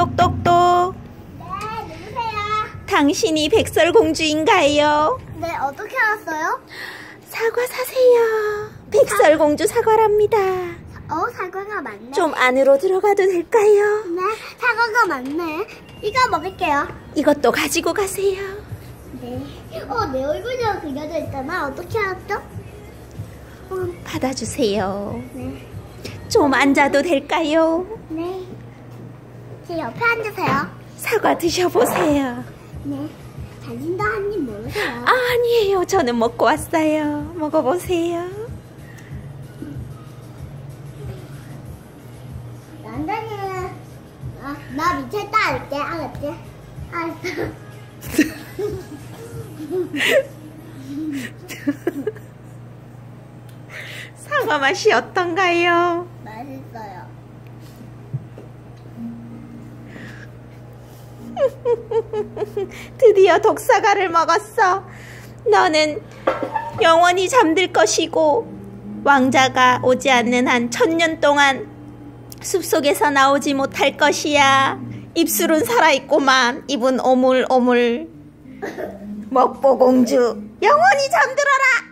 똑똑똑. 네, 누구세요? 당신이 백설공주인가요? 네, 어떻게 알았어요? 사과 사세요. 백설공주 사과랍니다. 어, 사과가 많네. 좀 안으로 들어가도 될까요? 네, 사과가 많네. 이거 먹을게요. 이것도 가지고 가세요. 네. 어, 내 얼굴이 그려져 있잖아. 어떻게 알았죠? 어, 받아주세요. 네. 좀 앉아도 될까요? 네. 제 옆에 앉으세요. 사과 드셔보세요. 네. 당신도 한 입 먹으세요. 아, 아니에요. 저는 먹고 왔어요. 먹어보세요. 난다는 아, 나 밑에 따를게. 알았지? 알았어. 사과 맛이 어떤가요? 드디어 독사과를 먹었어. 너는 영원히 잠들 것이고 왕자가 오지 않는 한 천년 동안 숲속에서 나오지 못할 것이야. 입술은 살아있고만 입은 오물오물. 먹보공주 영원히 잠들어라.